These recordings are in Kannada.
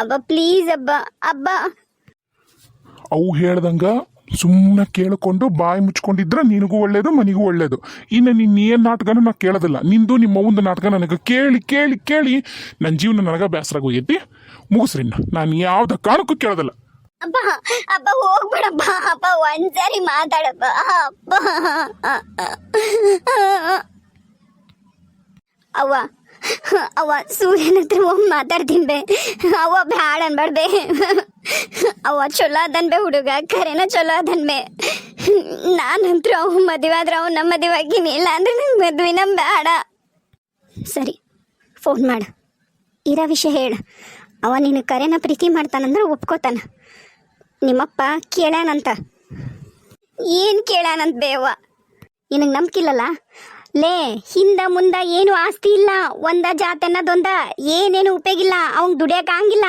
ಅಬ್ಬ ಪ್ಲೀಸ್ ಅಬ್ಬ ಅಬ್ಬ. ಅವು ಹೇಳ್ದಂಗ ಸುಮ್ಮನೆ ಕೇಳಿಕೊಂಡು ಬಾಯಿ ಮುಚ್ಕೊಂಡಿದ್ರೆ ನಿನಗೂ ಒಳ್ಳೇದು ಮನಿಗೂ ಒಳ್ಳೇದು. ಇನ್ನು ನಿನ್ನ ಏನ್ ನಾಟಕನೂ ನಾ ಕೇಳೋದಿಲ್ಲ. ನಿಂದು ನಿಮ್ಮ ಒಂದು ನಾಟಕ ನನಗೆ ಕೇಳಿ ಕೇಳಿ ಕೇಳಿ ನನ್ನ ಜೀವನ ನನಗೆ ಬೇಸರ ಹೋಗೈತಿ ಮುಗಿಸ್ರಿ ನಾನು ಯಾವ್ದ ಕಾರಣಕ್ಕೂ ಕೇಳೋದಿಲ್ಲ. ಅಪ್ಪ ಅಪ್ಪ ಹೋಗ್ಬೇಡಪ್ಪ. ಅಪ್ಪ ಒಂದ್ಸರಿ ಮಾತಾಡಪ್ಪ. ಅಪ್ಪ ಅವ್ವ ಅವ್ವ ಸೂರ್ಯನ ಹತ್ರ ಹೋಗಿ ಮಾತಾಡ್ತೀನಿ ಬೇ. ಅವ ಬ್ಯಾಡ ಅನ್ಬಾರ್ದೆ ಅವ ಚಲೋ ಅದನ್ಬೆ ಹುಡುಗ ಕರೆನ ಚಲೋ ಅದನ್ಬೆ ನಾನಂತ್ರ ನಾನಂತೂ ಅವ್ ಮದುವೆ ಆದ್ರೆ ಅವ್ ನಮ್ಮ ಮದುವೆ ಆಗಿನಿ ಇಲ್ಲ ಅಂದ್ರೆ ನಂಗೆ ಮದ್ವಿನ ಬೇಡ ಸರಿ ಫೋನ್ ಮಾಡು. ಇರೋ ವಿಷಯ ಹೇಳು. ಅವ ನೀನು ಕರೆನ ಪ್ರೀತಿ ಮಾಡ್ತಾನಂದ್ರೆ ಒಪ್ಕೋತಾನ. ನಿಮ್ಮಪ್ಪ ಕೇಳ್ಯಾನಂತ. ಏನು ಕೇಳಾನಂತ ಬೇವ ನಿನಗೆ ನಂಬಿಕಿಲ್ಲಲ್ಲ? ಲೇ, ಹಿಂದ ಮುಂದ ಏನು ಆಸ್ತಿ ಇಲ್ಲ, ಒಂದ ಜಾತಿ ಅನ್ನೋದೊಂದ ಏನೇನು ಉಪಯೋಗಿಲ್ಲ ಅವ್ನ್ ಅವಂಗ್ ಆಗಂಗಿಲ್ಲ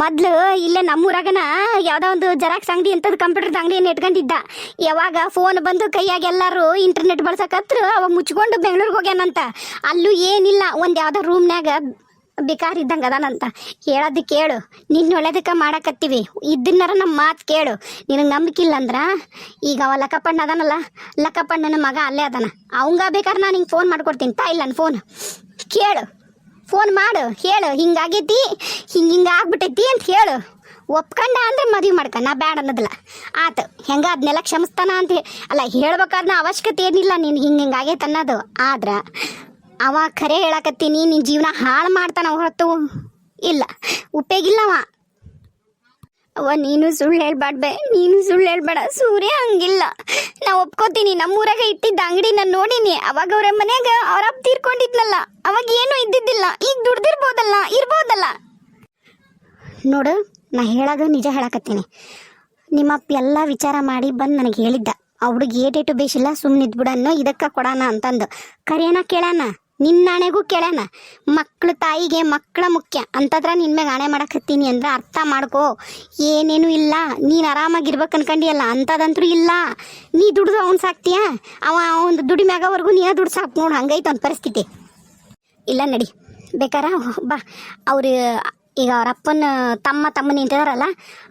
ಮೊದ್ಲು ಇಲ್ಲೇ ನಮ್ಮೂರಾಗನ ಯಾವ್ದೋ ಒಂದು ಜೆರಾಕ್ಸ್ ಅಂಗಡಿ ಅಂತದ್ ಕಂಪ್ಯೂಟರ್ ಅಂಗಡಿಯನ್ನು ಇಟ್ಕೊಂಡಿದ್ದ. ಯಾವಾಗ ಫೋನ್ ಬಂದು ಕೈಯಾಗ ಎಲ್ಲರೂ ಇಂಟರ್ನೆಟ್ ಬಳಸಕತ್ರು, ಅವಾಗ ಮುಚ್ಕೊಂಡು ಬೆಂಗಳೂರಿಗೆ ಹೋಗ್ಯಾನಂತ. ಅಲ್ಲೂ ಏನಿಲ್ಲ, ಒಂದು ಯಾವ್ದೋ ರೂಮ್ನ್ಯಾಗ ಬಿಕಾರ್ ಅದಾನಂತ. ಹೇಳೋದು ಕೇಳು. ನಿನ್ನ ಒಳ್ಳೇದಕ್ಕೆ ಮಾಡಕತ್ತೀವಿ. ಇದನ್ನರ ನಮ್ಮ ಮಾತು ಕೇಳು. ನಿನಗೆ ನಂಬಿಕಿಲ್ಲ ಅಂದ್ರೆ ಈಗ ಅವ ಲಕ್ಕಪ್ಪಣ್ಣ ಅದಾನಲ್ಲ, ಲಕ್ಕಪ್ಪಣ್ಣನ ಮಗ ಅಲ್ಲೇ ಅದಾನ. ಅವಂಗ ಬೇಕಾದ್ರೆ ನಾನು ಹಿಂಗೆ ಫೋನ್ ಮಾಡ್ಕೊಡ್ತೀನಿ. ತಾ ಇಲ್ಲ ಫೋನ್ ಕೇಳು. ಫೋನ್ ಮಾಡು. ಹೇಳು. ಹಿಂಗಾಗೈತಿ, ಹಿಂಗೆ ಹಿಂಗೆ ಆಗ್ಬಿಟ್ಟೈತಿ ಅಂತ ಹೇಳು. ಒಪ್ಕೊಂಡ ಅಂದ್ರೆ ಮದುವೆ ಮಾಡ್ಕ. ನಾ ಬ್ಯಾಡ ಅನ್ನೋದಿಲ್ಲ. ಆತ. ಹೆಂಗ ಅದನ್ನೆಲ್ಲ ಕ್ಷಮಿಸ್ತಾನ ಅಂತ ಅಲ್ಲ, ಹೇಳ್ಬೇಕಾದ್ನ ಅವಶ್ಯಕತೆ ಏನಿಲ್ಲ ನೀನು ಹಿಂಗೆ ಹಿಂಗೆ ಆಗೈತೆ ಅನ್ನೋದು. ಆದ್ರೆ ಅವ ಖರೆ ಹೇಳಕತ್ತೀನಿ ನಿನ್ನ ಜೀವನ ಹಾಳು ಮಾಡ್ತಾನ ಹೊರತು. ಇಲ್ಲ ಉಪ್ಪೇಗಿಲ್ಲ ಅವ ನೀನು ಸುಳ್ಳು ಹೇಳ್ಬಾಡ್ಬೆ, ನೀನು ಸುಳ್ಳು ಹೇಳ್ಬೇಡ, ಸೂರ್ಯ ಹಂಗಿಲ್ಲ. ನಾ ಒಪ್ಕೋತೀನಿ, ನಮ್ಮೂರಾಗ ಇಟ್ಟಿದ್ದ ಅಂಗಡಿ ನಾನು ನೋಡೀನಿ, ಅವಾಗ ಅವ್ರ ಮನ್ಯಾಗ ಅವ್ರ ಅಪ್ಪ ತೀರ್ಕೊಂಡಿದ್ನಲ್ಲ, ಅವಾಗ ಏನೂ ಇದ್ದಿದ್ದಿಲ್ಲ, ಈಗ ದುಡ್ದಿರ್ಬೋದಲ್ಲ, ಇರ್ಬೋದಲ್ಲ. ನೋಡು, ನಾ ಹೇಳೋದು ನಿಜ ಹೇಳಕತ್ತೀನಿ. ನಿಮ್ಮಪ್ಪ ಎಲ್ಲ ವಿಚಾರ ಮಾಡಿ ಬಂದು ನನಗೆ ಹೇಳಿದ್ದ. ಆ ಏಟೇಟು ಬೇಸಿಲ್ಲ ಸುಮ್ಮನೆ ಇದ್ಬಿಡನ್ನು ಇದಕ್ಕೆ ಕೊಡೋಣ ಅಂತಂದು. ಕರಿಯನ ಕೇಳ್ಯಾನ ನಿನ್ನಾಣೆಗೂ ಕೇಳ್ಯಾನ ಮಕ್ಳ ತಾಯಿಗೆ ಮಕ್ಕಳ ಮುಖ್ಯ. ಅಂತದ್ರ ನಿನ್ ಮ್ಯಾಗ ಆಣೆ ಮಾಡಕತ್ತೀನಿ ಅಂದ್ರೆ ಅರ್ಥ ಮಾಡ್ಕೋ. ಏನೇನು ಇಲ್ಲ. ನೀನು ಆರಾಮಾಗಿರ್ಬೇಕು ಅನ್ಕೊಂಡಿಯಲ್ಲ ಅಂಥದಂತೂ ಇಲ್ಲ. ನೀ ದುಡ್ದು ಅವ್ನು ಸಾಕ್ತೀಯ? ಅವ ಒಂದು ದುಡಿ ಮ್ಯಾಗವರೆಗೂ ನೀನ ದುಡ್ಡು ಸಾಕು ನೋಡು, ಹಂಗೈತೆ ಒಂದು ಪರಿಸ್ಥಿತಿ. ಇಲ್ಲ ನಡಿ, ಬೇಕಾರ? ಬಾ. ಅವ್ರು ಈಗ ಅವ್ರ ಅಪ್ಪನ ತಮ್ಮ ತಮ್ಮ ನಿಂತಿದಾರಲ್ಲ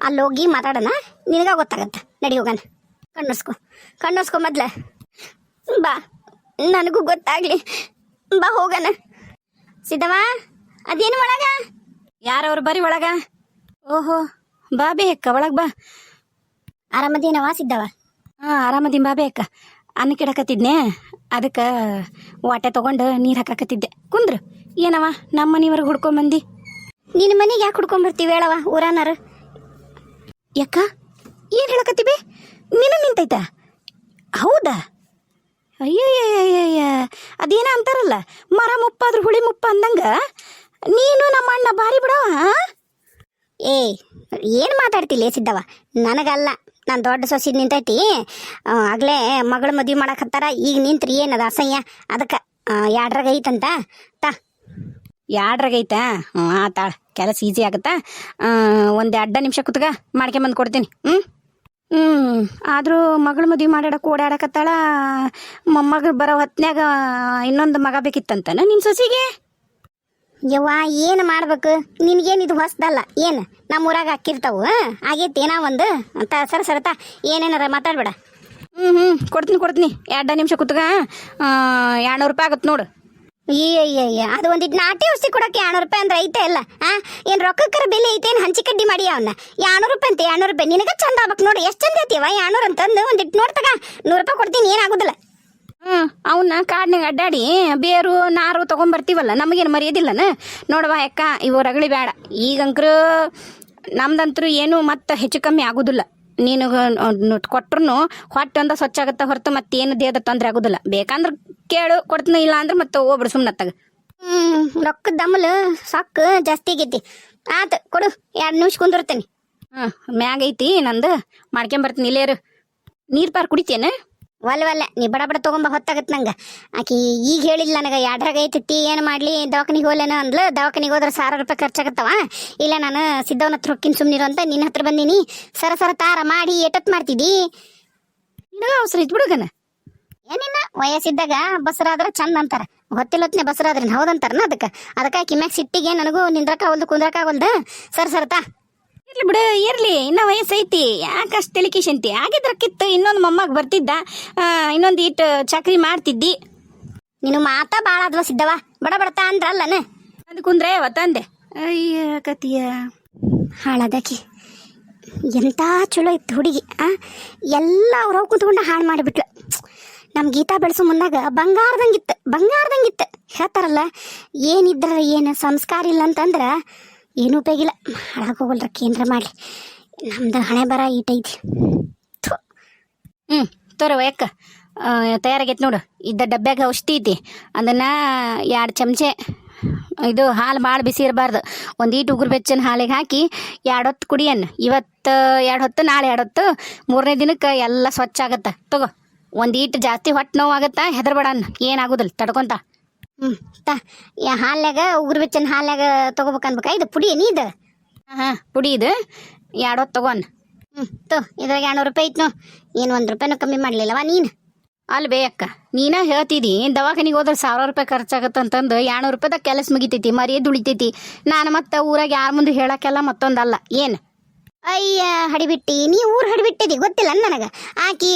ಅಲ್ಲಿ ಹೋಗಿ ಮಾತಾಡೋಣ. ನಿನಗ ಗೊತ್ತಾಗತ್ತೆ. ನಡಿ ಹೋಗೋಣ. ಕಣ್ಣುಸ್ಕೊ. ಕಣ್ಣೋಸ್ಕೊ ಮೊದ್ಲ. ಬಾ. ನನಗೂ ಗೊತ್ತಾಗ್ಲಿ. ಬಾ ಹೋಗಣ. ಸಿದ್ದವ ಅದೇನು ಒಳಗ? ಯಾರವ್ರು ಬರೀ ಒಳಗ? ಓಹೋ ಬಾ ಅಕ್ಕ ಒಳಗ್ ಬಾ. ಆರಾಮದೇನವ ಸಿದ್ದವ ಹಾ ಆರಾಮದಿನ್ ಬಾ ಅಕ್ಕ. ಅನ್ನ ಕಿಡಕತ್ತಿದ್ನೆ ಅದಕ್ಕೆ ವಾಟೆ ತಗೊಂಡು ನೀರು ಹಾಕಕತ್ತಿದ್ದೆ ಕುಂದ್ರು ಏನವ ನಮ್ಮ ಮನೆಯವ್ರಿಗೆ ಹುಡ್ಕೊಂಬಂದಿ ನಿನ್ನ ಮನೆಗೆ ಯಾಕೆ ಹುಡ್ಕೊಂಬರ್ತೀವಿ ಹೇಳವ ಊರನಾರು ಯಾಕ? ಏನು ಹೇಳಕತ್ತೀವಿ ನಿನ್ನ ನಿಂತೈತ? ಹೌದಾ? ಅಯ್ಯಯ್ಯಯ್ಯಯ್ಯ, ಅದೇನ ಅಂತಾರಲ್ಲ, ಮರ ಮುಪ್ಪಾದ್ರೂ ಹುಳಿ ಮುಪ್ಪ ಅಂದಂಗ? ನೀನು ನಮ್ಮ ಅಣ್ಣ ಬಾರಿ ಬಿಡವ ಏ, ಏನು ಮಾತಾಡ್ತಿಲ್ಲ ಸಿದ್ದವ? ನನಗಲ್ಲ, ನಾನು ದೊಡ್ಡ ಸೊಸಿ ನಿಂತೈತಿ. ಆಗಲೇ ಮಗಳು ಮದ್ವೆ ಮಾಡಕತ್ತಾರ ಈಗ ನಿಂತ್ರಿ, ಏನದ ಅಸಹ್ಯ? ಅದಕ್ಕೆ ಎರಡ್ರಾಗ ಐತಂತ? ತಾ. ಐತಾ? ಹ್ಞೂ ಆತಾಳ ಕೆಲಸ ಈಸಿ ಆಗುತ್ತಾ? ಒಂದು ಅಡ್ಡ ನಿಮಿಷ ಕುತ್ಗ ಮಾಡ್ಕೊಂಬಂದು ಕೊಡ್ತೀನಿ ಹ್ಞೂ ಹ್ಞೂ ಆದರೂ ಮಗಳ ಮದುವೆ ಮಾಡಾಡಕ್ಕೆ ಓಡಾಡಕತ್ತಾಳ ಮೊಮ್ಮಗಳು ಬರೋ ಹೊತ್ನ್ಯಾಗ ಇನ್ನೊಂದು ಮಗ ಬೇಕಿತ್ತಂತನ ನಿನ್ನ ಸೊಸಿಗೆ? ಯವ್ವ ಏನು ಮಾಡ್ಬೇಕು? ನಿನಗೇನು ಇದು ಹೊಸ್ದಲ್ಲ? ಏನು? ನಮ್ಮ ಊರಾಗ ಹಾಕಿರ್ತಾವು ಆಗೈತಿ ಏನೋ ಒಂದು? ಅಂತ ಸರ ಸರತ ಏನೇನಾರ ಮಾತಾಡ್ಬೇಡ. ಹ್ಞೂ ಹ್ಞೂ ಕೊಡ್ತೀನಿ ಕೊಡ್ತೀನಿ. ಎರಡು ನಿಮಿಷ ಕುತ್ಗ ಎರಡ್ನೂರು ರೂಪಾಯಿ ಆಗುತ್ತೆ ನೋಡು. ಅಯ್ಯಯ್ಯ ಅದು ಒಂದಿಟ್ಟು ನಾಟಿ ಔಷಧಿ ಕೊಡಕ್ಕೆ ಎರಡ್ನೂರು ರೂಪಾಯಿ ಅಂದ್ರೆ ಐತೆ ಇಲ್ಲ ಆ? ಏನು ರೊಕ್ಕಕ್ಕರ ಬೆಲೆ ಐತೆ, ಏನು ಹಂಚಿ ಕಡ್ಡಿ ಮಾಡಿ ಅವನ್ನ ಎರಡ್ನೂರು ರೂಪಾಯಿ ಅಂತ ಎರಡ್ನೂರು ರೂಪಾಯಿ. ನಿನಗೆ ಚಂದ ಆಗ್ಬೇಕು ನೋಡಿ, ಎಷ್ಟು ಚಂದ ಐತಿವ ಎರಡ್ನೂರು ಅಂತಂದು ಒಂದಿಟ್ಟು ನೋಡ್ತಗ ನೂರು ರೂಪಾಯಿ ಕೊಡ್ತೀನಿ ಏನಾಗೋದಿಲ್ಲ ಹ್ಞೂ ಅವನ್ನ ಕಾಡ್ನಾಗ ಅಡ್ಡಾಡಿ, ಬೇರು, ನಾರು ತೊಗೊಂಬರ್ತೀವಲ್ಲ, ನಮಗೇನು ಮರ್ಯಾದಿಲ್ಲನ? ನೋಡವ ಯಾಕ ಇವು ರಗಳಿ ಬೇಡ ಈಗಂಕರು ನಮ್ದಂತ್ರು ಏನು ಮತ್ತೆ ಹೆಚ್ಚು ಕಮ್ಮಿ ಆಗೋದಿಲ್ಲ. ನೀನು ಕೊಟ್ರು ಹೊಟ್ಟೆ ಒಂದ ಸ್ವಚ್ಛ ಆಗುತ್ತೆ ಹೊರತು ಮತ್ತೇನು ದೇಹದ ತೊಂದರೆ ಆಗೋದಿಲ್ಲ. ಬೇಕಂದ್ರೆ ಕೇಳು ಕೊಡ್ತೀನಿ ಇಲ್ಲ ಅಂದ್ರೆ ಮತ್ತೆ ಹೋಗ್ಬಿಡು ಸುಮ್ಮನೆ ತಗ ಹ್ಮ್ ರೊಕ್ಕದ ದಮ್ಮಲು ಸಾಕು ಜಾಸ್ತಿ ಆಗೈತಿ. ಆತು ಕೊಡು ಎರಡು ನಿಮಿಷ ಕುಂದಿರ್ತೇನೆ. ಹಾಂ ಮ್ಯಾಗೈತಿ ನಂದು. ಮಾಡ್ಕೊಂಬರ್ತೀನಿ ಇಲ್ಲೇರು ನೀರು ಪಾರ್ ಕುಡಿತೇನೆ? ಒಲ್ಲೆ ಒಲ್ಲೆ ನೀ ಬಡ ಬಡ ತೊಗೊಂಬ ಹೊತ್ತಾಗತ್ತೆ ನಂಗೆ. ಆಕಿ ಈಗ ಹೇಳಿಲ್ಲ ನನಗೆ ಎರಡ್ರಾಗ ಐತಿ ಏನು ಮಾಡಲಿ ದವಾಖಾನಿಗೆ ಹೋಗ್ಲೇನ ಅಂದ್ಲು ದವಾಖಾನಿಗೆ ಹೋದ್ರೆ ಸಾವಿರ ರೂಪಾಯಿ ಖರ್ಚಾಗತ್ತವ? ಇಲ್ಲ ನಾನು ಸಿದ್ದವನ ಹತ್ರ ಹೊಕ್ಕಿನ ಸುಮ್ಮನಿರು ಅಂತ ನಿನ್ನ ಹತ್ರ ಬಂದೀನಿ. ಸರ ಸರ ತಾರ ಮಾಡಿ ಎಟತ್ ಮಾಡ್ತಿದ್ದಿ ನಿನಗ ಅವಸರ ಐತಿ ಬಿಡುಗನ? ಏನಿನ್ನ ವಯಸ್ಸಿದ್ದಾಗ ಬಸರಾದ್ರ ಚಂದ ಅಂತಾರ. ಗೊತ್ತಿಲ್ಲತ್ನೆ ಬಸರಾದ್ರಿ ಹೌದಂತಾರನ ಅದಕ್ಕೆ. ಅದಕ್ಕೆ ಕಿಮ್ಯಾಗ ಸಿಟ್ಟಿಗೆ ನನಗೂ ನಿಂದ್ರಕ ಅವಲ್ದು ಕುಂದ್ರಕ ಆಗಲ್ದು ಸರ್ ಸರ್ತಾ ಇರ್ಲಿ ಬಿಡು, ಇರ್ಲಿ. ಇನ್ನ ವಯಸ್ಸೈತಿ. ಯಾಕಷ್ಟು ಆಗಿದ್ರ ಆಗಿದ್ರಕ್ಕಿತ್ತು ಇನ್ನೊಂದು ಮೊಮ್ಮಗ ಬರ್ತಿದ್ದ. ಇನ್ನೊಂದು ಇಟ್ಟು ಚಕ್ರಿ ಮಾಡ್ತಿದ್ದಿ. ನೀನು ಮಾತಾ ಭಾಳ ಅದ್ವ ಸಿದ್ದವ ಬಡ ಬಡತಾ ಅಂದ್ರಲ್ಲನ? ಅದು ಕುಂದ್ರೆ ಒತ್ತಂದೆ ಅಯ್ಯ, ಕತಿಯ. ಹಾಳಾದಕಿ. ಎಂಥ ಚಲೋ ಇತ್ತು ಹುಡುಗಿ, ಆ? ಎಲ್ಲ ಅವ್ರ ಕುತ್ಕೊಂಡು ಹಾಳು ಮಾಡಿಬಿಟ್ಲು. ನಮ್ಮ ಗೀತಾ ಬೆಳೆಸೋ ಮುಂದಾಗ ಬಂಗಾರದಂಗಿತ್ತು ಬಂಗಾರದಂಗಿತ್ತು ಹೇಳ್ತಾರಲ್ಲ ಏನಿದ್ರ ಏನು ಸಂಸ್ಕಾರ ಇಲ್ಲ ಅಂತಂದ್ರೆ ಏನೂ ಉಪಯೋಗಿಲ್ಲ ಹೋಗಲ್ರ ಕೇಂದ್ರ ಮಾಡಲಿ. ನಮ್ದು ಹಣೆ ಬರ ಈಟೈತಿ. ಹ್ಞೂ ತೋರವ ಯಾಕ? ತಯಾರಾಗೈತೆ ನೋಡು. ಇದ್ದ ಡಬ್ಬ್ಯಾಗ ಔಷಧಿ ಐತಿ. ಅದನ್ನು ಎರಡು ಚಮಚೆ, ಇದು ಹಾಲು ಭಾಳ ಬಿಸಿ ಇರಬಾರ್ದು. ಒಂದು ಈಟು ಉಗುರು ಬೆಚ್ಚನ ಹಾಲಿಗೆ ಹಾಕಿ ಎರಡು ಹೊತ್ತು ಕುಡಿಯನ್. ಇವತ್ತು ಎರಡು ಹೊತ್ತು ನಾಳೆ ಎರಡು ಹೊತ್ತು ಮೂರನೇ ದಿನಕ್ಕೆ ಎಲ್ಲ ಸ್ವಚ್ಛ ಆಗತ್ತೆ. ತಗೋ, ಒಂದು ಈಟು ಜಾಸ್ತಿ ಹೊಟ್ಟೆ ನೋವು ಆಗುತ್ತಾ? ಹೆದರ್ಬೇಡ ಏನಾಗೋದಿಲ್ಲ ತಡ್ಕೊಂತ. ಹ್ಞೂ ತಾ ಯಾ ಹಾಲ್ಯಾಗ ಉಗುರು ಬೆಚ್ಚನ ಹಾಲ್ಯಾಗ ತೊಗೋಬೇಕು ಅನ್ಬೇಕಾ ಇದು ಪುಡಿ ನೀ ಇದು? ಹಾಂ ಪುಡಿ ಇದು. ಎರಡು ಹೊತ್ತು ತಗೋನ್. ಹ್ಞೂ ತೋ ಇದ್ರಾಗ ಎರಡ್ನೂರು ರೂಪಾಯಿ ಇತ್ತು ಏನು ಒಂದು ರೂಪಾಯಿನೂ ಕಮ್ಮಿ ಮಾಡಲಿಲ್ಲವಾ ನೀನು? ಅಲ್ಲಿ ಬೇ ಅಕ್ಕ ನೀನ ಹೇಳ್ತಿದಿ ದವಾಖಾನಿಗೆ ಹೋದ್ರೆ ಸಾವಿರ ರೂಪಾಯಿ ಖರ್ಚಾಗತ್ತಂತಂದು ಎರಡ್ನೂರು ರೂಪಾಯಿದಾಗ ಕೆಲಸ ಮುಗಿತೈತಿ ಮರಿಯೇ ದುಳಿತೈತಿ ನಾನು ಮತ್ತೆ ಊರಾಗ ಯಾರ ಮುಂದೆ ಹೇಳಕ್ಕೆಲ್ಲ ಮತ್ತೊಂದಲ್ಲ ಏನು? ಅಯ್ಯ, ಹಡಿಬಿಟ್ಟಿ, ನೀ ಊರು ಹಡಿಬಿಟ್ಟಿದಿ, ಗೊತ್ತಿಲ್ಲ ನನಗೆ. ಆಕಿ,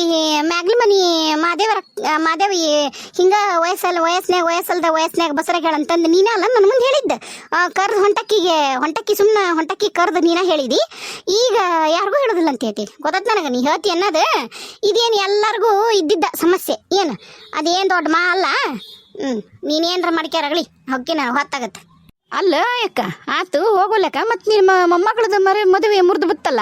ಮ್ಯಾಗ್ಲಿ ಮನಿ, ಮಾದೇವರ, ಮಾದೇವಿ, ಹಿಂಗ ವಯಸ್ಸಲ್ಲ ವಯಸ್ಸಿನಾಗ ವಯಸ್ಸಲ್ದ ವಯಸ್ಸಿನಾಗ ಬಸರ ಹೇಳಂತಂದು ನೀನೇ ಅಲ್ಲ ನನ್ನ ಮುಂದೆ ಹೇಳಿದ್ದ. ಕರ್ದು ಹೊಂಟಕ್ಕಿಗೆ, ಹೊಂಟಕ್ಕಿ ಸುಮ್ಮನೆ ಹೊಂಟಕ್ಕಿ ಕರ್ದು ನೀನ ಹೇಳಿದಿ. ಈಗ ಯಾರಿಗೂ ಹೇಳೋದಿಲ್ಲ ಅಂತ ಹೇಳ್ತಿ. ಗೊತ್ತ ನನಗೆ, ನೀ ಹೇಳ್ತಿ ಅನ್ನೋದು. ಇದೇನು ಎಲ್ಲರಿಗೂ ಇದ್ದಿದ್ದ ಸಮಸ್ಯೆ, ಏನು? ಅದೇನು ದೊಡ್ಡ ಮಾ ಅಲ್ಲ? ಹ್ಞೂ ನೀನೇನ್ರ ಮಾಡ್ಕ್ಯಾರಗಲಿ ಹೊಕ್ಕಿನ ಹೊತ್ತಾಗತ್ತೆ. ಅಲ್ಲ ಅಕ್ಕ ಆತು ಹೋಗೋಲಕ್ಕ ಮತ್ತು ನಿಮ್ಮ ಮೊಮ್ಮಗಳದ ಮರಿ ಮದುವೆ ಮುರಿದು ಬಿತ್ತಲ್ಲ?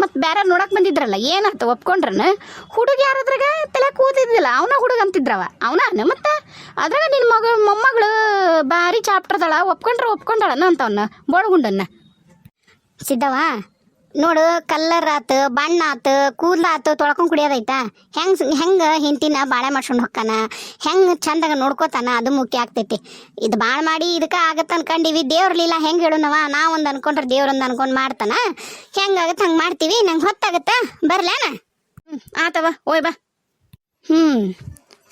ಮತ್ತು ಬೇರೆ ನೋಡಕ್ ಬಂದಿದ್ರಲ್ಲ ಏನಾಯ್ತು ಒಪ್ಕೊಂಡ್ರನ? ಹುಡುಗ ಯಾರದ್ರಾಗ? ತಲೆ ಕೂತಿದ್ದಿಲ್ಲ ಅವನ ಹುಡುಗ ಅಂತಿದ್ರವ. ಅವನ ಮತ್ತು? ಅದ್ರಾಗ ನಿನ್ನ ಮಗ, ಮೊಮ್ಮಗಳು ಭಾರಿ ಚಾಪ್ಟರ್ದಳ ಒಪ್ಕೊಂಡ್ರ ಒಪ್ಕೊಂಡಳನ ಅಂತವನ್ನ ಬೋಳ್ಗುಂಡನ್ನ. ಸಿದ್ದವ ನೋಡು ಕಲ್ಲರ್ ಆತ ಬಣ್ಣ ಆತು ಕೂದಲ ಆತು ತೊಳ್ಕೊಂಡ್ ಕುಡಿಯೋದೈತಾ. ಹೆಂಗ್ ಹೆಂಗ ಹಿಂತಿನ ಬಾಳೆ ಮಾಡ್ಸ್ಕೊಂಡು ಹೊಕ್ಕಾನ? ಹೆಂಗ್ ಚಂದಾಗ ನೋಡ್ಕೋತಾನ? ಅದು ಮುಖ್ಯ ಆಗ್ತೈತಿ. ಇದು ಬಾಳ್ ಮಾಡಿ ಇದಕ್ಕ ಆಗತ್ತ ಅನ್ಕೊಂಡಿವಿ. ದೇವ್ರಲಿಲ್ಲ ಹೆಂಗ್ ಹೇಳುನವ? ನಾ ಒಂದ್ ಅನ್ಕೊಂಡ್ರೆ ದೇವ್ರೊಂದ್ ಅನ್ಕೊಂಡ್ ಮಾಡ್ತಾನ. ಹೆಂಗಾಗತ್ತ ಹಂಗ್ ಮಾಡ್ತೀವಿ. ನಂಗೆ ಹೊತ್ತಾಗತ್ತ. ಬರ್ಲೇನ? ಹ್ಞೂ ಆತವ ಓಯ್ ಬಾ. ಹ್ಞೂ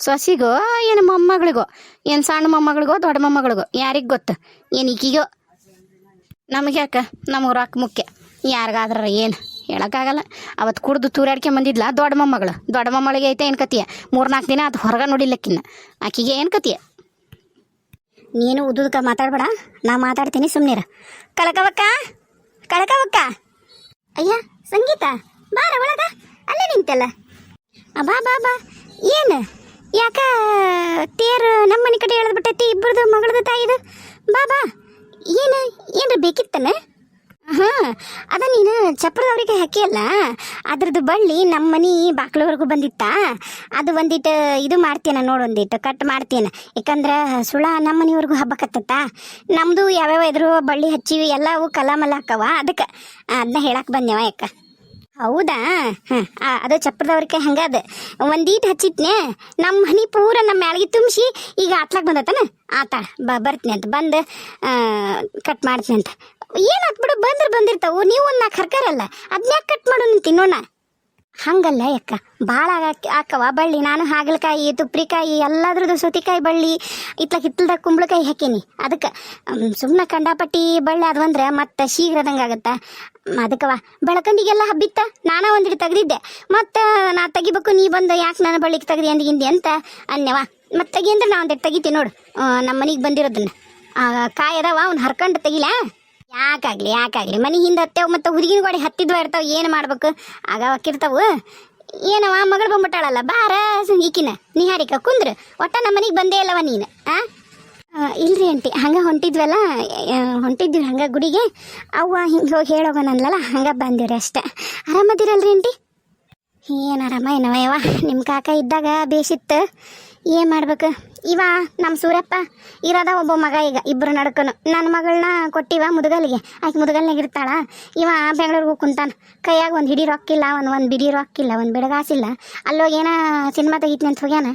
ಸೊಸಿಗೋ ಏನು ಮೊಮ್ಮಗಳಿಗೋ? ಏನು ಸಣ್ಣ ಮೊಮ್ಮಗಳಿಗೋ ದೊಡ್ಡ ಮೊಮ್ಮಗಳಿಗೋ? ಯಾರಿಗೆ ಗೊತ್ತು? ಏನು ಈಕಿಗೋ? ನಮಗೆ ಯಾಕೆ? ನಮಗೆ ರೊಕ್ಕ ಮುಖ್ಯ. ಯಾರಿಗಾದ್ರ ಏನು ಹೇಳೋಕ್ಕಾಗಲ್ಲ. ಅವತ್ತು ಕುಡ್ದು ತೂರಾಡ್ಕೊಂಡ್ ಬಂದಿದ್ಲ ದೊಡ್ಡ ಮೊಮ್ಮಗಳು. ದೊಡ್ಡ ಮೊಮ್ಮಳಿಗೆ ಐತೆ ಏನು ಕತಿಯ? ಮೂರ್ನಾಲ್ಕು ದಿನ ಅದು ಹೊರಗೆ ನೋಡಿಲ್ಲಕ್ಕಿನ್ನ. ಆಕಿಗೆ ಏನು ಕತಿಯ? ನೀನು ಉದುದಕ್ಕ ಮಾತಾಡ್ಬೇಡ, ನಾ ಮಾತಾಡ್ತೀನಿ ಸುಮ್ನಿರ. ಕಳಕವಕ್ಕ ಕಳಕವಕ್ಕ. ಅಯ್ಯ, ಸಂಗೀತ, ಬಾರ ಒಳಗ, ಅಲ್ಲೇ ನಿಂತಲ್ಲ ಅಬಾ ಬಾ ಬಾ ಏನು? ಯಾಕ ತೇರು ನಮ್ಮ ಮನೆ ಕಡೆ ಎಳೆದ್ಬಿಟ್ಟೈತಿ ಇಬ್ಬರದು ಮಗಳದು ತಾಯಿದು? ಬಾ ಬಾ. ಏನು, ಏನ್ರ ಬೇಕಿತ್ತನ? ಹಾಂ, ಅದ ನೀನು ಚಪ್ರದವ್ರಿಗೆ ಹಾಕಿಯಲ್ಲ? ಅದ್ರದ್ದು ಬಳ್ಳಿ ನಮ್ಮ ಮನೆ ಬಾಕ್ಲವರೆಗೂ ಬಂದಿತ್ತಾ. ಅದು ಒಂದಿಟ್ಟು ಇದು ಮಾಡ್ತೇನೆ ನೋಡೊಂದಿಟ್ಟು ಕಟ್ ಮಾಡ್ತೇನೆ ಯಾಕಂದ್ರೆ ಸುಳ ನಮ್ಮ ಮನಿವರೆಗೂ ಹಬ್ಬ ಕತ್ತತ್ತ ನಮ್ಮದು ಯಾವ್ಯಾವ ಇದ್ರು ಬಳ್ಳಿ ಹಚ್ಚಿವಿ, ಎಲ್ಲವೂ ಕಲಾಮಲ್ಲ ಹಾಕವ ಅದಕ್ಕೆ ಅದನ್ನ ಹೇಳಕ್ಕೆ ಬಂದೇವ ಯಾಕ? ಹೌದಾ? ಹಾಂ ಅದು ಚಪ್ರದವ್ರಿಗೆ ಹಂಗದ ಒಂದೀಟ್ ಹಚ್ಚಿತ್ನೆ ನಮ್ಮ ಮನೆ ಪೂರ ನಮ್ಮ ಮ್ಯಾಳ್ಗಿ ತುಂಬಿಸಿ ಈಗ ಆತ್ಲಾಕ್ ಬಂದತನ? ಆತ ಬ, ಬರ್ತೀನಿ ಅಂತ, ಬಂದು ಕಟ್ ಮಾಡ್ತೀನಿ ಅಂತ. ಏನಾತ್ ಬಿಡು, ಬಂದ್ರೆ ಬಂದಿರ್ತಾವು. ನೀವು ಒಂದು ನಾಲ್ಕು ಹರ್ಕಾರಲ್ಲ ಅದನ್ಯಾಕೆ ಕಟ್ ಮಾಡು ನೀನು ತಿನ್ನೋಣ? ಹಂಗಲ್ಲ ಯಕ್ಕ ಭಾಳ ಹಾಕವ ಬಳ್ಳಿ. ನಾನು ಹಾಗಲಕಾಯಿ, ತುಪ್ರಿಕಾಯಿ, ಎಲ್ಲಾದ್ರದ್ದು ಸೌತಿಕಾಯಿ ಬಳ್ಳಿ ಇತ್ಲ ಹಿತ್ತಲ್ದಾಗ ಕುಂಬಳಕಾಯಿ ಹಾಕೀನಿ. ಅದಕ್ಕೆ ಸುಮ್ಮನೆ ಕಂಡಾಪಟ್ಟಿ ಬಳ್ಳಿ ಅದು ಅಂದ್ರೆ ಮತ್ತೆ ಶೀಘ್ರದಂಗೆ ಆಗತ್ತ? ಅದಕ್ಕವ. ಬೆಳಕಂಡಿಗೆಲ್ಲ ಹಬ್ಬಿತ್ತ? ನಾನ ಒಂದಿಟ್ಟು ತೆಗ್ದಿದ್ದೆ. ಮತ್ತೆ ನಾ ತೆಗಿಬೇಕು, ನೀ ಬಂದು ಯಾಕೆ ನಾನು ಬಳ್ಳಿಗೆ ತೆಗ್ದಿ ಅಂದಿಗಿಂದಿ ಅಂತ ಅನ್ಯವ ಮತ್ತೆ ತೆಗಿ ಅಂದ್ರೆ ನಾ ಒಂದಿಟ್ಟು ತೆಗಿತೀನಿ ನೋಡು. ನಮ್ಮ ಮನೆಗೆ ಬಂದಿರೋದನ್ನ. ಕಾಯಿ ಅದಾವ ಅವ್ನು ಹರ್ಕೊಂಡು ತೆಗಿಲಾ? ಯಾಕಾಗ್ಲಿ ಯಾಕಾಗ್ಲಿ? ಮನೆ ಹಿಂದೆ ಹತ್ತೇವ್ ಮತ್ತೆ ಹುಡುಗಿನ ಗೋಡೆ ಹತ್ತಿದ್ವ ಇರ್ತಾವ, ಏನು ಮಾಡ್ಬೇಕು? ಆಗ ಅಕ್ಕಿರ್ತಾವು ಏನವ ಮಗಳು ಬಂದ್ಬಿಟ್ಟಾಳಲ್ಲ, ಬಾರ ಈಕಿನ, ನಿಹಾರಿಕ, ಕುಂದ್ರ. ಒಟ್ಟ ನಮ್ಮ ಮನೆಗೆ ಬಂದೇ ಇಲ್ಲವ ನೀನು, ಆ? ಇಲ್ರಿ ಆಂಟಿ, ಹಂಗೆ ಹೊಂಟಿದ್ವಲ್ಲ ಹೊಂಟಿದ್ವಿ ಹಂಗೆ ಗುಡಿಗೆ. ಅವ್ವ ಹಿಂಗೆ ಹೋಗಿ ಹೇಳೋಗೋಣ ಅನ್ಲಲ್ಲ ಹಂಗೆ ಬಂದಿವ್ರಿ ಅಷ್ಟೆ. ಆರಾಮದಿರಲ್ರಿ ಆಂಟಿ? ಏನು ಆರಾಮ, ಏನವ ಯವ್ವ? ನಿಮ್ಮ ಕಾಕ ಇದ್ದಾಗ ಬೇಸಿತ್ತು ಏನು ಮಾಡ್ಬೇಕು? ಇವ ನಮ್ಮ ಸೂರ್ಯಪ್ಪ ಇರೋದ ಒಬ್ಬ ಮಗ ಈಗ ಇಬ್ಬರು ನಡ್ಕನು. ನನ್ನ ಮಗಳನ್ನ ಕೊಟ್ಟಿವ ಮುದುಗಲಿಗೆ. ಆಕೆ ಮುದುಗಲ್ನಾಗ ಇರ್ತಾಳ. ಇವ ಬೆಂಗಳೂರಿಗೆ ಕುಂತಾನ. ಕೈಯಾಗ ಒಂದು ಹಿಡಿ ರೊಕ್ಕಿಲ್ಲ, ಒಂದು ಒಂದು ಬಿಡಿ ರೊಕ್ಕಿಲ್ಲ, ಒಂದು ಬಿಡಗಾಸಿಲ್ಲ. ಅಲ್ಲೋಗಿ ಏನೋ ಸಿನಿಮಾ ತೆಗಿತೀನಿ ಅಂತ ಹೋಗ್ಯಾನ.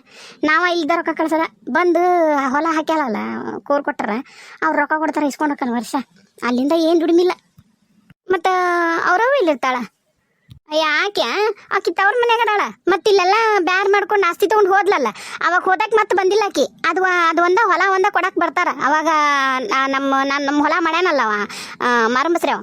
ನಾವ ಇಲ್ದ ರೊಕ್ಕ ಕಳ್ಸದ. ಬಂದು ಹೊಲ ಹಾಕ್ಯಾಲಲ್ಲ ಕೋರ್ ಕೊಟ್ಟಾರ ಅವ್ರು ರೊಕ್ಕ ಕೊಡ್ತಾರೆ, ಇಸ್ಕೊಂಡು ಹೋಗ್ತಾನೆ ವರ್ಷ. ಅಲ್ಲಿಂದ ಏನು ದುಡಿಮಿಲ್ಲ. ಮತ್ತು ಇಲ್ಲಿ ಇಲ್ಲಿರ್ತಾಳ ಯಾಕೆ ಆಕಿ ತವ್ರ ಮನ್ಯಾಗ ಅದಾಳ. ಮತ್ತೆ ಇಲ್ಲೆಲ್ಲ ಬ್ಯಾರ್ ಮಾಡ್ಕೊಂಡು ಆಸ್ತಿ ತಗೊಂಡು ಹೋದ್ಲಲ್ಲ, ಅವಾಗ ಹೋದಕ್ ಮತ್ತೆ ಬಂದಿಲ್ಲ ಆಕಿ. ಅದು ಅದು ಒಂದ ಹೊಲ ಒಂದ ಕೊಡಕ್ ಬರ್ತಾರ. ಅವಾಗ ನಮ್ಮ ನಾನು ನಮ್ಮ ಹೊಲ ಮಾಡ್ಯಾನಲ್ಲ ಅವ ಮಾರಂಬಸ್ರಿ ಅವ.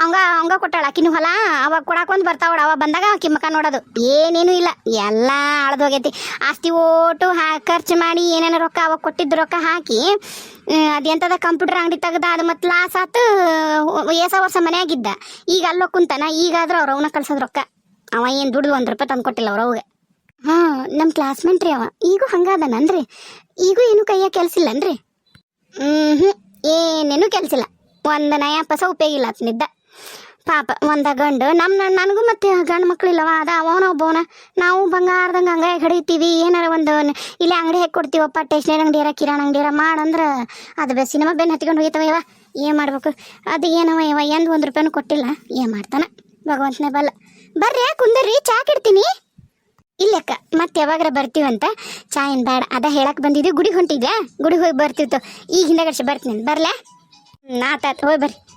ಅವಂಗ ಅವಂಗ ಕೊಟ್ಟಾಳ, ಆಕಿನ ಹೊಲ ಅವಾಗ ಕೊಡಾಕ್ ಒಂದು ಬರ್ತಾವಳ ಅವಾಗ ಬಂದಾಗ ಆಕಿ ಮಕ ನೋಡೋದು. ಏನೇನು ಇಲ್ಲ. ಎಲ್ಲ ಅಳದೋಗೈತಿ ಆಸ್ತಿ ಓಟು ಹಾ, ಖರ್ಚು ಮಾಡಿ ಏನೇನು ರೊಕ್ಕ ಅವಾಗ ಕೊಟ್ಟಿದ್ದು ರೊಕ್ಕ ಹಾಕಿ ಅದೆಂತದ ಕಂಪ್ಯೂಟರ್ ಅಂಗಡಿ ತೆಗ್ದ ಅದು ಮತ್ತೆ ಲಾಸ್ ಆತು ಏಸ ವರ್ಷ ಮನೆಯಾಗಿದ್ದ. ಈಗ ಅಲ್ಲೋ ಕುಂತಾನ, ಈಗಾದ್ರೂ ಅವ್ರ ಅವನ ಕಳ್ಸೋದ್ ರೊಕ್ಕ. ಅವ ಏನು ದುಡ್ದು ಒಂದು ರೂಪಾಯಿ ತಂದು ಕೊಟ್ಟಿಲ್ಲ ಅವ್ರ ಅವ್ಗೆ. ಹಾಂ ನಮ್ಮ ಕ್ಲಾಸ್ಮೇಟ್ ರೀ ಅವ. ಈಗೂ ಹಂಗಾದನನ್ರಿ. ಈಗೂ ಏನು ಕೈಯಾಗ ಹ್ಮ್ ಹ್ಞೂ ಏನೇನು ಕೆಲ್ಸಿಲ್ಲ ಒಂದು ನಯ, ಪಸ ಉಪಯೋಗಿಲ್ಲ ಆತನಿದ್ದ ಪಾಪ, ಒಂದ ಗಂಡು ನಮ್ಮ ನನಗೂ ಮತ್ತೆ ಗಂಡು ಮಕ್ಳಿಲ್ಲವ, ಅದ ಅವನ ಒಬ್ಬವನ. ನಾವು ಬಂಗಾರದಂಗ ಅಂಗಡಿ ಹಿಡಿತೀವಿ, ಏನಾರ ಒಂದು ಇಲ್ಲಿ ಅಂಗಡಿ ಹೇಗೆ ಕೊಡ್ತೀವಪ್ಪ ಟೇಷನರಿ ಅಂಗಡಿಯಾರ, ಕಿರಾಣ ಅಂಗಡಿಯಾರ, ಮಾಡಂದ್ರೆ ಅದು ಬೇ ಸಿನಿಮಾ ಬೆನ್ ಹತ್ಕೊಂಡು ಹೋಗಿತ್ತವ ಇವ ಏನು ಮಾಡ್ಬೇಕು? ಅದು ಏನವ ಇವ ಎಂದು ಒಂದು ರೂಪಾಯಿನೂ ಕೊಟ್ಟಿಲ್ಲ. ಏನ್ ಮಾಡ್ತಾನ? ಭಗವಂತನೇ ಬಲ್ಲ. ಬರ್ರಿ ಕುಂದರ್ರಿ, ಚಾ ಕಿಡ್ತೀನಿ. ಇಲ್ಲಕ್ಕ, ಮತ್ತೆ ಯಾವಾಗ್ರ ಬರ್ತೀವಂತ? ಚಾ ಏನು ಬೇಡ ಅದ ಹೇಳಕ್ ಬಂದಿದ್ವಿ ಗುಡಿಗೆ ಹೊಂಟಿದ್ಯಾ? ಗುಡಿಗೆ ಹೋಗಿ ಬರ್ತಿತ್ತು. ಈಗ ಹಿಂದೆ ಬರ್ತೀನಿ. ಬರ್ಲಾ? ತಾತ ಹೋಗಿ ಬರ್ರಿ.